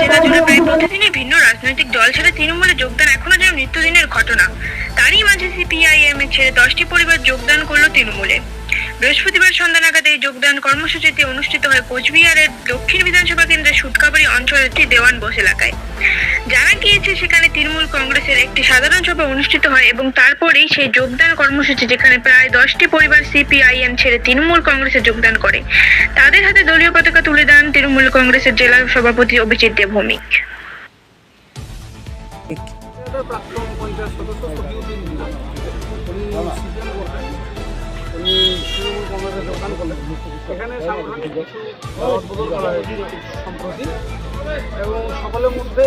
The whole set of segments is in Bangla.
জেলা জুড়ে প্রায় প্রতিদিনই ভিন্ন রাজনৈতিক দল ছেড়ে তৃণমূলে যোগদান এখনও যেন নিত্যদিনের ঘটনা। তারই মাঝে সিপিআইএম ছেড়ে দশটি পরিবার যোগদান করল তৃণমূলে। বৃহস্পতিবার সন্ধ্যা নাগাদ এই যোগদান কর্মসূচিতে অনুষ্ঠিত হয় কোচবিহারের দক্ষিণ বিধানসভা কেন্দ্রের সুটকাবাড়ি অঞ্চলের একটি দেওয়ান বোস এলাকায়। জানা গিয়েছে সেখানে তৃণমূল কংগ্রেসের একটি সাধারণ সভা অনুষ্ঠিত হয় এবং তারপরেই সেই যোগদান কর্মসূচি যেখানে প্রায় দশটি পরিবার সিপিআইএম ছেড়ে তৃণমূল কংগ্রেসে যোগদান করে। তাদের হাতে দলীয় পতাকা তুলে দেন তৃণমূল কংগ্রেসের জেলা সভাপতি অভিজিৎ দেব ভৌমিক প্রাক্তন পঞ্চায়েত সদস্য এখানে সম্প্রতি। এবং সকলের মধ্যে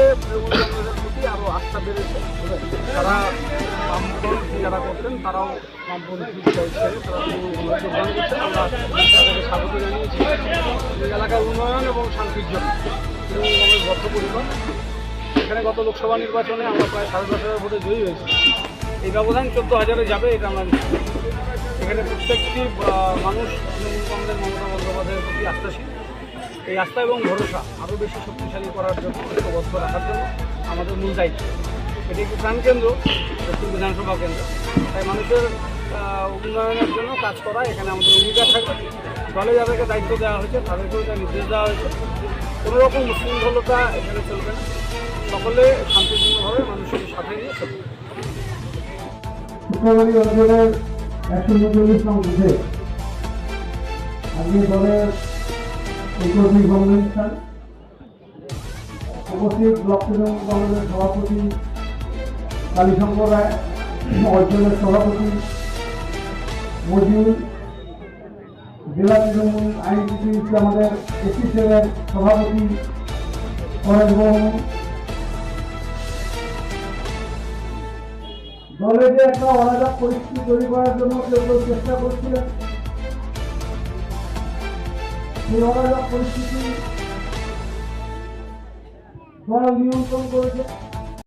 প্রতি আরও আস্থা বেড়েছে। তারা বামপন্থী যারা করতেন তারাও বামপন্থী ছেড়ে তারা যোগদান করছেন। আমরা তাদেরকে স্বাগত জানিয়েছি। এলাকার উন্নয়ন এবং শান্তির জন্য। তৃণমূল কংগ্রেস বদ্ধপরিকর। এখানে গত লোকসভা নির্বাচনে আমরা প্রায় সাড়ে দশ হাজার ভোটে জয়ী হয়েছি। এই ব্যবধান চোদ্দ হাজারে যাবে, এটা আমরা। এখানে প্রত্যেকটি মানুষ তৃণমূল কংগ্রেস, মমতা বন্দ্যোপাধ্যায়ের প্রতি আস্থাশীল। এই আস্থা এবং ভরসা আরও বেশি শক্তিশালী করার জন্য ঐক্যবদ্ধ রাখার জন্য আমাদের মূল দায়িত্ব। এটি একটি প্রাণকেন্দ্র দক্ষিণ বিধানসভা কেন্দ্র। তাই মানুষের উন্নয়নের জন্য কাজ করা এখানে আমাদের অঙ্গীকার থাকবে। দলে যাদেরকে দায়িত্ব দেওয়া হয়েছে, তাদেরকেও এটা নির্দেশ দেওয়া হয়েছে। কোনো রকম উশৃঙ্খলতা এখানে চলবে না। সকলে শান্তিপূর্ণভাবে মানুষের সাথে নিয়ে চলবে। শুক্রবারী অঞ্চলের একশো উনচল্লিশ নং বুথে আজকে দলের ঐক্যিক কংগ্রেস উপস্থিত ব্লক তৃণমূল কংগ্রেসের সভাপতি কালীশঙ্কর রায় অঞ্চলের সভাপতি মজিউল জেলা তৃণমূল আইনজীবী আমাদের এসি সভাপতি পরেশ বর্মন দলে যে একটা অরাজক পরিস্থিতি তৈরি করার জন্য কেউ কেউ চেষ্টা করছিলেন। সেই অরাজক পরিস্থিতি দল নিয়ন্ত্রণ করেছে।